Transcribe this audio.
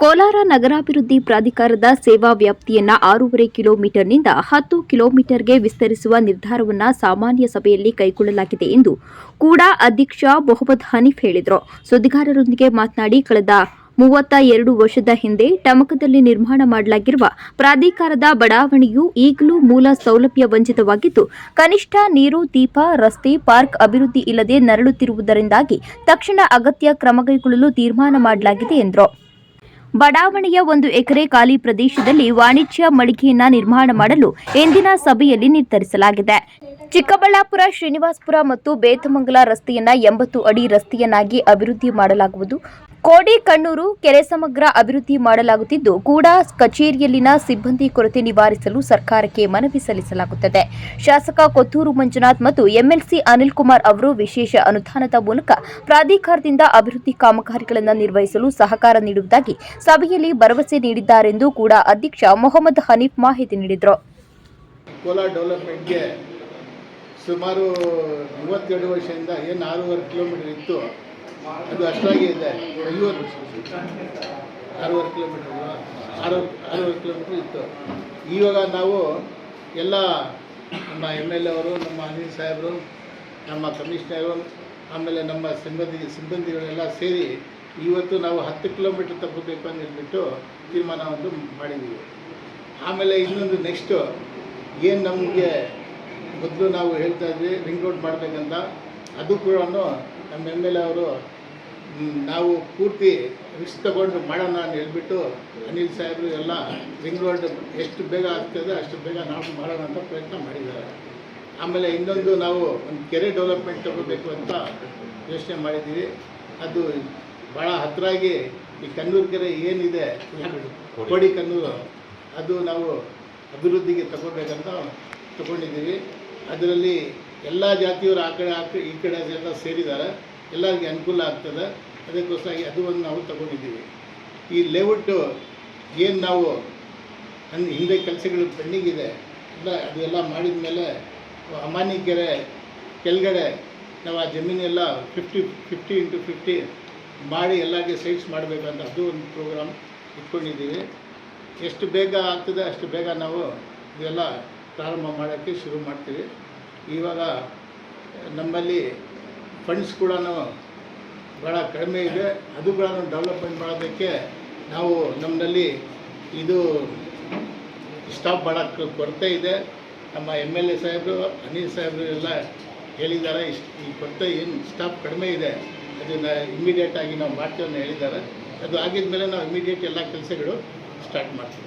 ಕೋಲಾರ ನಗರಾಭಿವೃದ್ಧಿ ಪ್ರಾಧಿಕಾರದ ಸೇವಾ ವ್ಯಾಪ್ತಿಯನ್ನು ಆರೂವರೆ ಕಿಲೋಮೀಟರ್ನಿಂದ ಹತ್ತು ಕಿಲೋಮೀಟರ್ಗೆ ವಿಸ್ತರಿಸುವ ನಿರ್ಧಾರವನ್ನು ಸಾಮಾನ್ಯ ಸಭೆಯಲ್ಲಿ ಕೈಗೊಳ್ಳಲಾಗಿದೆ ಎಂದು ಕೂಡ ಅಧ್ಯಕ್ಷ ಮೊಹಮ್ಮದ್ ಹನೀಫ್ ಹೇಳಿದರು. ಸುದ್ದಿಗಾರರೊಂದಿಗೆ ಮಾತನಾಡಿ, ಕಳೆದ ಮೂವತ್ತ ಎರಡು ವರ್ಷದ ಹಿಂದೆ ಟಮಕದಲ್ಲಿ ನಿರ್ಮಾಣ ಮಾಡಲಾಗಿರುವ ಪ್ರಾಧಿಕಾರದ ಬಡಾವಣೆಯು ಈಗಲೂ ಮೂಲ ಸೌಲಭ್ಯ ವಂಚಿತವಾಗಿದ್ದು, ಕನಿಷ್ಠ ನೀರು, ದೀಪ, ರಸ್ತೆ, ಪಾರ್ಕ್ ಅಭಿವೃದ್ಧಿ ಇಲ್ಲದೆ ನರಳುತ್ತಿರುವುದರಿಂದಾಗಿ ತಕ್ಷಣ ಅಗತ್ಯ ಕ್ರಮ ಕೈಗೊಳ್ಳಲು ತೀರ್ಮಾನ ಮಾಡಲಾಗಿದೆ ಎಂದರು. ಬಡಾವಣೆಯ ಒಂದು ಎಕರೆ ಖಾಲಿ ಪ್ರದೇಶದಲ್ಲಿ ವಾಣಿಜ್ಯ ಮಳಿಗೆಯನ್ನ ನಿರ್ಮಾಣ ಮಾಡಲು ಇಂದಿನ ಸಭೆಯಲ್ಲಿ ನಿರ್ಧರಿಸಲಾಗಿದೆ. ಚಿಕ್ಕಬಳ್ಳಾಪುರ, ಶ್ರೀನಿವಾಸಪುರ ಮತ್ತು ಬೇತಮಂಗಲ ರಸ್ತೆಯನ್ನ ಎಂಬತ್ತು ಅಡಿ ರಸ್ತೆಯನ್ನಾಗಿ ಅಭಿವೃದ್ಧಿ ಮಾಡಲಾಗುವುದು. ಕೋಡಿ ಕಣ್ಣೂರು ಕೆರೆ ಸಮಗ್ರ ಅಭಿವೃದ್ಧಿ ಮಾಡಲಾಗುತ್ತಿದ್ದು ಕೂಡ ಕಚೇರಿಯಲ್ಲಿನ ಸಿಬ್ಬಂದಿ ಕೊರತೆ ನಿವಾರಿಸಲು ಸರ್ಕಾರಕ್ಕೆ ಮನವಿ ಸಲ್ಲಿಸಲಾಗುತ್ತದೆ. ಶಾಸಕ ಕೊತ್ತೂರು ಮಂಜುನಾಥ್ ಮತ್ತು ಎಂಎಲ್ಸಿ ಅನಿಲ್ ಕುಮಾರ್ ಅವರು ವಿಶೇಷ ಅನುದಾನದ ಮೂಲಕ ಪ್ರಾಧಿಕಾರದಿಂದ ಅಭಿವೃದ್ಧಿ ಕಾಮಗಾರಿಗಳನ್ನು ನಿರ್ವಹಿಸಲು ಸಹಕಾರ ನೀಡುವುದಾಗಿ ಸಭೆಯಲ್ಲಿ ಭರವಸೆ ನೀಡಿದ್ದಾರೆಂದು ಕೂಡ ಅಧ್ಯಕ್ಷ ಮೊಹಮ್ಮದ್ ಹನೀಫ್ ಮಾಹಿತಿ ನೀಡಿದರು. ಸುಮಾರು ವರ್ಷದಿಂದ ಏನು ಆರೂವರೆ ಕಿಲೋಮೀಟರ್ ಇತ್ತು ಅದು ಅಷ್ಟಾಗಿ ಇದೆ. ಐವತ್ತು ಅರವತ್ತು ಕಿಲೋಮೀಟರ್ ಆರು ಅರವತ್ತು ಕಿಲೋಮೀಟರ್ ಇತ್ತು. ಇವಾಗ ನಾವು ಎಲ್ಲ ನಮ್ಮ ಎಂ ಎಲ್ ಎ ಅವರು, ನಮ್ಮ ಅನಿಲ್ ಸಾಹೇಬರು, ನಮ್ಮ ಕಮಿಷನರು ಆಮೇಲೆ ನಮ್ಮ ಸಿಬ್ಬಂದಿ, ಸಿಬ್ಬಂದಿಗಳೆಲ್ಲ ಸೇರಿ ಇವತ್ತು ನಾವು ಹತ್ತು ಕಿಲೋಮೀಟರ್ ತಗೋಬೇಕು ಅಂತ ಹೇಳ್ಬಿಟ್ಟು ತೀರ್ಮಾನ ಒಂದು ಮಾಡಿದ್ದೀವಿ. ಆಮೇಲೆ ಇನ್ನೊಂದು ನೆಕ್ಸ್ಟು ಏನು ನಮಗೆ ಮೊದಲು ನಾವು ಹೇಳ್ತಾ ಇದ್ವಿ, ರಿಂಗ್ ರೋಡ್ ಮಾಡಬೇಕಂತ. ಅದು ಕೂಡ ನಮ್ಮ ಎಂ ಎಲ್ ಎ ಅವರು ನಾವು ಪೂರ್ತಿ ರಿಸ್ಕ್ ತಗೊಂಡು ಮಾಡೋಣ ಅಂತ ಹೇಳ್ಬಿಟ್ಟು ಅನಿಲ್ ಸಾಹೇಬರು ಎಲ್ಲ ರಿಂಗ್ ರೋಡ್ ಎಷ್ಟು ಬೇಗ ಆಗ್ತದೆ ಅಷ್ಟು ಬೇಗ ನಾವು ಮಾಡೋಣ ಅಂತ ಪ್ರಯತ್ನ ಮಾಡಿದ್ದಾರೆ. ಆಮೇಲೆ ಇನ್ನೊಂದು ನಾವು ಒಂದು ಕೆರೆ ಡೆವಲಪ್ಮೆಂಟ್ ತಗೋಬೇಕು ಅಂತ ಯೋಚನೆ ಮಾಡಿದ್ದೀವಿ. ಅದು ಭಾಳ ಹತ್ತಿರಾಗಿ ಈ ಕಣ್ಣೂರು ಕೆರೆ ಏನಿದೆ ಕೋಡಿ. ಕಣ್ಣೂರು ಅದು ನಾವು ಅಭಿವೃದ್ಧಿಗೆ ತಗೋಬೇಕಂತ ತಗೊಂಡಿದ್ದೀವಿ. ಅದರಲ್ಲಿ ಎಲ್ಲ ಜಾತಿಯವರು ಆ ಕಡೆ, ಆ ಈ ಕಡೆ ಎಲ್ಲ ಸೇರಿದ್ದಾರೆ. ಎಲ್ಲರಿಗೆ ಅನುಕೂಲ ಆಗ್ತದೆ. ಅದಕ್ಕೋಸ್ಕರ ಅದು ಒಂದು ನಾವು ತಗೊಂಡಿದ್ದೀವಿ. ಈ ಲೇಔಟು ಏನು ನಾವು ಹಿಂದೆ ಕೆಲಸಗಳು ಪೆಂಡಿಂಗ್ ಇದೆ ಎಲ್ಲ ಅದು ಎಲ್ಲ ಮಾಡಿದ ಮೇಲೆ ಅಮಾನಿ ಕೆರೆ ಕೆಳಗಡೆ ನಾವು ಆ ಜಮೀನೆಲ್ಲ ಫಿಫ್ಟಿ ಫಿಫ್ಟಿ ಇಂಟು ಫಿಫ್ಟಿ ಮಾಡಿ ಎಲ್ಲರಿಗೆ ಸೈಟ್ಸ್ ಮಾಡಬೇಕಂತ ಅದು ಒಂದು ಪ್ರೋಗ್ರಾಮ್ ಇಟ್ಕೊಂಡಿದ್ದೀವಿ. ಎಷ್ಟು ಬೇಗ ಆಗ್ತದೆ ಅಷ್ಟು ಬೇಗ ನಾವು ಇದೆಲ್ಲ ಪ್ರಾರಂಭ ಮಾಡೋಕ್ಕೆ ಶುರು ಮಾಡ್ತೀವಿ. ಇವಾಗ, ನಮ್ಮಲ್ಲಿ ಫಂಡ್ಸ್ ಕೂಡ ಭಾಳ ಕಡಿಮೆ ಇದೆ. ಅದು ಕೂಡ ಡೆವಲಪ್ಮೆಂಟ್ ಮಾಡೋದಕ್ಕೆ ನಾವು ನಮ್ಮಲ್ಲಿ ಇದು ಸ್ಟಾಪ್ ಮಾಡೋಕ್ಕೆ ಕೊರತೆ ಇದೆ. ನಮ್ಮ ಎಂ ಎಲ್ ಎ ಸಾಹೇಬರು, ಅನಿಲ್ ಸಾಹೇಬರು ಎಲ್ಲ ಹೇಳಿದ್ದಾರೆ, ಇಷ್ಟು ಈ ಕೊರತೆ ಏನು ಸ್ಟಾಪ್ ಕಡಿಮೆ ಇದೆ, ಅದನ್ನು ಇಮ್ಮಿಡಿಯೇಟಾಗಿ ನಾವು ಮಾಡ್ತೀವಿ ಅಂತ ಹೇಳಿದ್ದಾರೆ. ಅದು ಆಗಿದ ಮೇಲೆ ನಾವು ಇಮಿಡಿಯೇಟ್ ಎಲ್ಲ ಕೆಲಸಗಳು ಸ್ಟಾರ್ಟ್ ಮಾಡ್ತೀವಿ.